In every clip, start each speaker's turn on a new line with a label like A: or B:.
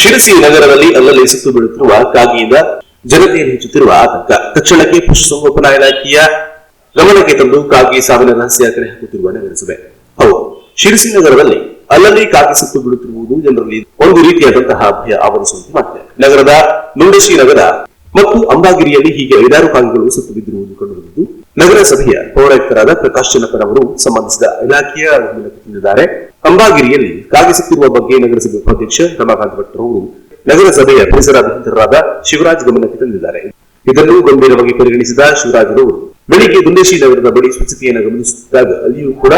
A: ಶಿರಸಿ ನಗರದಲ್ಲಿ ಅಲ್ಲಲ್ಲಿ ಸುತ್ತು ಬೀಳುತ್ತಿರುವ ಕಾಗಿಯಿಂದ ಜನತೆಯನ್ನು ಹೆಚ್ಚುತ್ತಿರುವ ಆತಂಕ. ತಕ್ಷಣಕ್ಕೆ ಪಶುಸಂಗೋಪನಾ ಇಲಾಖೆಯ ಗಮನಕ್ಕೆ ತಂದು ಕಾಗಿ ಸಾವಿನ ರಹಸ್ಯ ಕರೆ ಹಾಕುತ್ತಿರುವ ನಗರಸಭೆ. ಹೌದು, ಶಿರಸಿ ನಗರದಲ್ಲಿ ಅಲ್ಲಲ್ಲಿ ಕಾಗಿ ಸುತ್ತು ಬೀಳುತ್ತಿರುವುದು ಜನರಲ್ಲಿ ಒಂದು ರೀತಿಯಾದಂತಹ ಭಯ ಆವರಿಸುವಂತೆ ಮಾಡಿದೆ. ನಗರದ ನುಂಡಶಿ ನಗರ ಮತ್ತು ಅಂಬಾಗಿರಿಯಲ್ಲಿ ಹೀಗೆ ಐದಾರು ಕಾಗಿಗಳು ಸತ್ತು ಬಿದ್ದಿರುವುದು ಕಂಡುಬಂದಿದ್ದು, ನಗರಸಭೆಯ ಪೌರಾಯುಕ್ತರಾದ ಪ್ರಕಾಶ್ ಅವರು ಸಂಬಂಧಿಸಿದ ಇಲಾಖೆಯ ತಂದಿದ್ದಾರೆ ಅಂಬಾಗಿರಿಯಲ್ಲಿ ಕಾಗಿಸುತ್ತಿರುವ ಬಗ್ಗೆ ನಗರಸಭೆ ಉಪಾಧ್ಯಕ್ಷ ರಮಾಕಾಂತ್ ಭಟ್ ಅವರು ನಗರಸಭೆಯ ಪರಿಸರ ಶಿವರಾಜ್ ಗಮನಕ್ಕೆ ತಂದಿದ್ದಾರೆ. ಇದನ್ನು ಗಂಭೀರವಾಗಿ ಪರಿಗಣಿಸಿದ ಶಿವರಾಜ್ ಅವರು, ಬೆಳಿಗ್ಗೆ ದುಂಡೇಶಿ ನಗರದ ಬಳಿ ಸ್ವಚ್ಛತೆಯನ್ನು ಗಮನಿಸುತ್ತಿದ್ದಾಗ ಅಲ್ಲಿಯೂ ಕೂಡ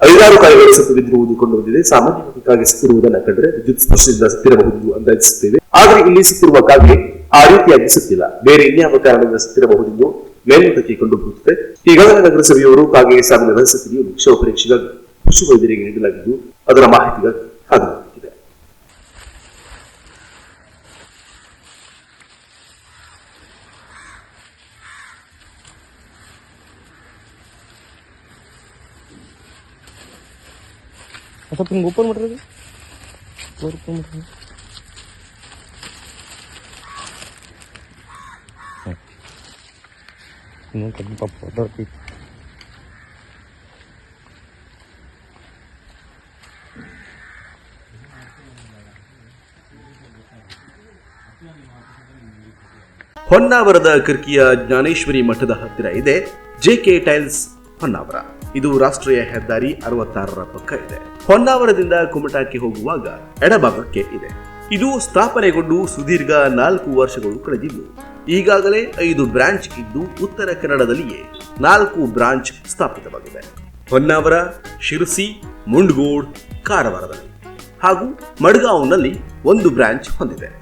A: ಐದಾರು ಕಾಯಿಗಳು ಸತ್ತು ಬಿದ್ದಿರುವುದು ಕಂಡುಬಂದಿದೆ. ಸಾಮಾನ್ಯವಾಗಿ ಕಾಗೆ ಸುತ್ತಿರುವುದನ್ನು ಕಂಡರೆ ವಿದ್ಯುತ್ ಸ್ಪರ್ಶದಿಂದ ಸತ್ತಿರಬಹುದು ಅಂದಾಜಿಸುತ್ತೇವೆ ಆದರೆ ಇಲ್ಲಿ ಸುತ್ತಿರುವ ಕಾಗೆ ಆ ರೀತಿಯಾಗಿ ಸತ್ತಿಲ್ಲ. ಬೇರೆ ಇನ್ಯಾವ ಕಾರಣದಿಂದ ಸತ್ತಿರಬಹುದೆಂದು ಮೇಲ್ನೋಟಕ್ಕೆ ಕಂಡುಬರುತ್ತದೆ. ಈಗಾಗಲೇ ನಗರಸಭೆಯವರು ಕಾಗೆ ಸಾವಿನ ರಹಸ್ಯ ತಿಳಿಯಲು ಪಶು ವೈದ್ಯರಿಗೆ ನೀಡಲಾಗಿದ್ದು ಅದರ ಮಾಹಿತಿಗಾಗಿ ಕಾದು
B: ಸ್ವಲ್ಪ ಹಿಂಗೆ ಓಪನ್ ಮಾಡ್ರಿ ಓಪನ್ ಮಾಡ್ರಿ ಇನ್ನೊಂದು ಸ್ವಲ್ಪ ಪಾಪ ಬರ್ತಿ
A: ಹೊನ್ನಾವರದ ಕರ್ಕಿಯ ಜ್ಞಾನೇಶ್ವರಿ ಮಠದ ಹತ್ತಿರ ಇದೆ ಜೆಕೆ ಟೈಲ್ಸ್ ಹೊನ್ನಾವರ. ಇದು ರಾಷ್ಟ್ರೀಯ ಹೆದ್ದಾರಿ ಅರವತ್ತಾರರ ಪಕ್ಕ ಇದೆ. ಹೊನ್ನಾವರದಿಂದ ಕುಮಟಾಕ್ಕೆ ಹೋಗುವಾಗ ಎಡಭಾಗಕ್ಕೆ ಇದೆ. ಇದು ಸ್ಥಾಪನೆಗೊಂಡು ಸುದೀರ್ಘ ನಾಲ್ಕು ವರ್ಷಗಳು ಕಳೆದಿದ್ದು, ಈಗಾಗಲೇ ಐದು ಬ್ರಾಂಚ್ ಇದ್ದು ಉತ್ತರ ಕನ್ನಡದಲ್ಲಿಯೇ ನಾಲ್ಕು ಬ್ರಾಂಚ್ ಸ್ಥಾಪಿತವಾಗಿದೆ. ಹೊನ್ನಾವರ, ಶಿರಸಿ, ಮುಂಡ್ಗೋಡ್, ಕಾರವಾರದಲ್ಲಿ ಹಾಗೂ ಮಡ್ಗಾಂವ್ನಲ್ಲಿ ಒಂದು ಬ್ರಾಂಚ್ ಹೊಂದಿದೆ.